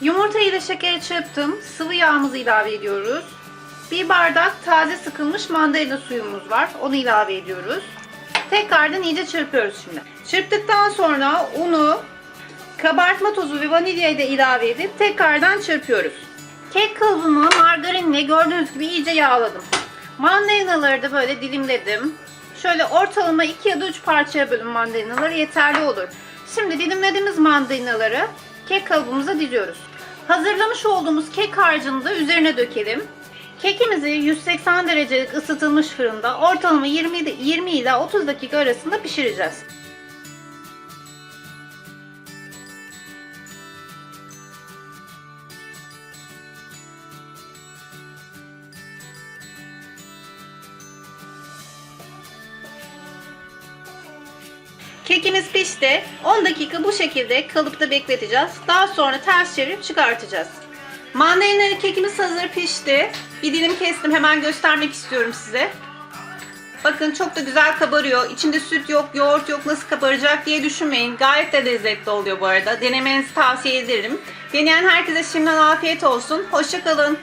Yumurta ile şekeri çırptım. Sıvı yağımızı ilave ediyoruz. Bir bardak taze sıkılmış mandalina suyumuz var. Onu ilave ediyoruz. Tekrardan iyice çırpıyoruz şimdi. Çırptıktan sonra unu, kabartma tozu ve vanilyayı da ilave edip tekrardan çırpıyoruz. Kek kalıbımı margarinle gördüğünüz gibi iyice yağladım. Mandalinaları da böyle dilimledim. Şöyle ortalama 2 ya da 3 parçaya bölün mandalinaları yeterli olur. Şimdi dilimlediğimiz mandalinaları kek kalıbımıza diziyoruz. Hazırlamış olduğumuz kek harcını da üzerine dökelim. Kekimizi 180 derecelik ısıtılmış fırında ortalama 20, 20 ile 30 dakika arasında pişireceğiz. Kekimiz pişti. 10 dakika bu şekilde kalıpta bekleteceğiz. Daha sonra ters çevirip çıkartacağız. Mandalina kekimiz hazır pişti. Bir dilim kestim. Hemen göstermek istiyorum size. Bakın çok da güzel kabarıyor. İçinde süt yok, yoğurt yok. Nasıl kabaracak diye düşünmeyin. Gayet de lezzetli oluyor bu arada. Denemenizi tavsiye ederim. Deneyen herkese şimdiden afiyet olsun. Hoşçakalın.